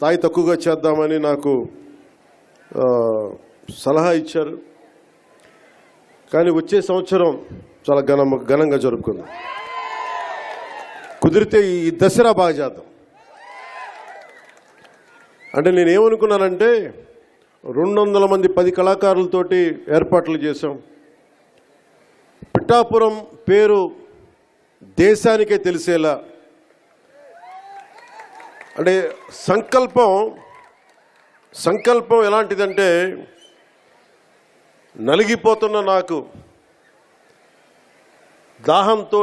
తాయి తక్కువగా చేద్దామని నాకు సలహా ఇచ్చారు. కానీ వచ్చే సంవత్సరం చాలా ఘన ఘనంగా జరుపుకుందాం. కుదిరితే ఈ దసరా బాగా చేద్దాం. అంటే నేను ఏమనుకున్నానంటే రెండు వందల మంది పది కళాకారులతోటి ఏర్పాట్లు చేశాం. పిఠాపురం పేరు దేశానికే తెలిసేలా అంటే సంకల్పం సంకల్పం ఎలాంటిదంటే నలిగిపోతున్న నాకు దాహంతో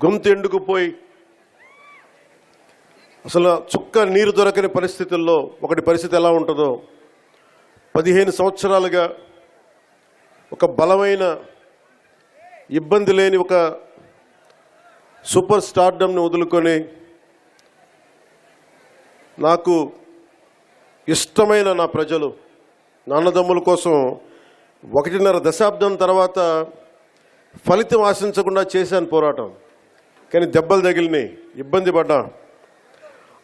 గొంతు ఎండుకుపోయి అసలు చుక్క నీరు దొరకని పరిస్థితుల్లో ఒకటి పరిస్థితి ఎలా ఉంటుందో పదిహేను సంవత్సరాలుగా ఒక బలమైన ఇబ్బంది లేని ఒక సూపర్ స్టార్డమ్ని వదులుకొని నాకు ఇష్టమైన నా ప్రజలు నాన్నదమ్ముల కోసం ఒకటిన్నర దశాబ్దం తర్వాత ఫలితం ఆశించకుండా చేశాను పోరాటం. కానీ దెబ్బలు తగిలినాయి. ఇబ్బంది పడ్డా.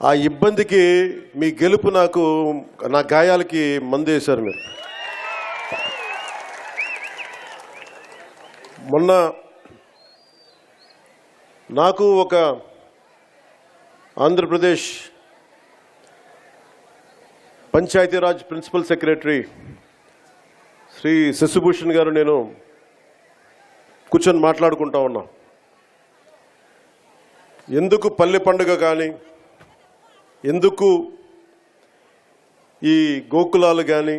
ఆ ఇబ్బందికి మీ గెలుపు నాకు నా గాయాలకి మందేశారు మీరు. మొన్న నాకు ఒక ఆంధ్రప్రదేశ్ పంచాయతీరాజ్ ప్రిన్సిపల్ సెక్రటరీ శ్రీ శశిభూషణ్ గారు నేను కూర్చొని మాట్లాడుకుంటా ఉన్నా. ఎందుకు పల్లె పండుగ కానీ ఎందుకు ఈ గోకులాలు కానీ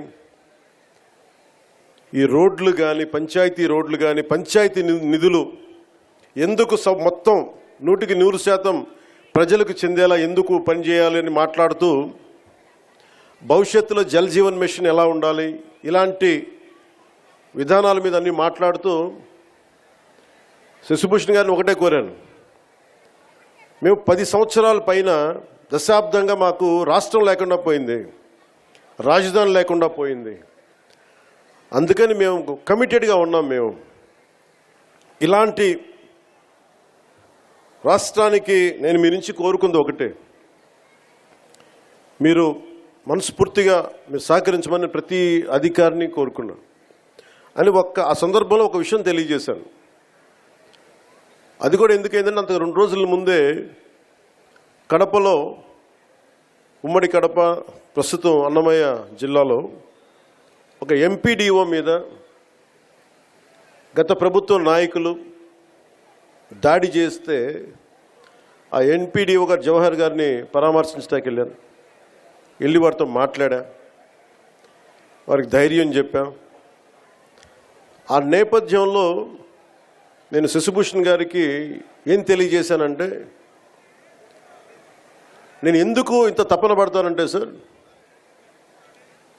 ఈ రోడ్లు కానీ పంచాయతీ రోడ్లు కానీ పంచాయతీ ని- నిధులు ఎందుకు మొత్తం నూటికి నూరు శాతం ప్రజలకు చెందేలా ఎందుకు పనిచేయాలి అని మాట్లాడుతూ భవిష్యత్తులో జల్ జీవన్ మిషన్ ఎలా ఉండాలి? ఇలాంటి విధానాల మీద అన్ని మాట్లాడుతూ శశిభూషణ్ గారిని ఒకటే కోరాను. మేము పది సంవత్సరాల పైన దశాబ్దంగా మాకు రాష్ట్రం లేకుండా పోయింది. రాజధాని లేకుండా పోయింది. అందుకని మేము కమిటెడ్గా ఉన్నాం మేము. ఇలాంటి రాష్ట్రానికి నేను మీ నుంచి కోరుకుంది ఒకటే. మీరు మనస్ఫూర్తిగా మీరు సహకరించమని ప్రతి అధికారిని కోరుకున్నాను. అని ఒక్క ఆ సందర్భంలో ఒక విషయం తెలియజేశాను. అది కూడా ఎందుకైందంటే అంత రెండు రోజుల ముందే కడపలో ఉమ్మడి కడప ప్రస్తుతం అన్నమయ్య జిల్లాలో ఒక ఎంపీడీఓ మీద గత ప్రభుత్వ నాయకులు దాడి చేస్తే ఆ ఎన్పీడీఓ గారు జవహర్ గారిని పరామర్శించడానికి వెళ్ళాను వెళ్ళి వారితో మాట్లాడా. వారికి ధైర్యం చెప్పాం. ఆ నేపథ్యంలో నేను శశిభూషణ్ గారికి ఏం తెలియజేశానంటే నేను ఎందుకు ఇంత తపన పడతానంటే సార్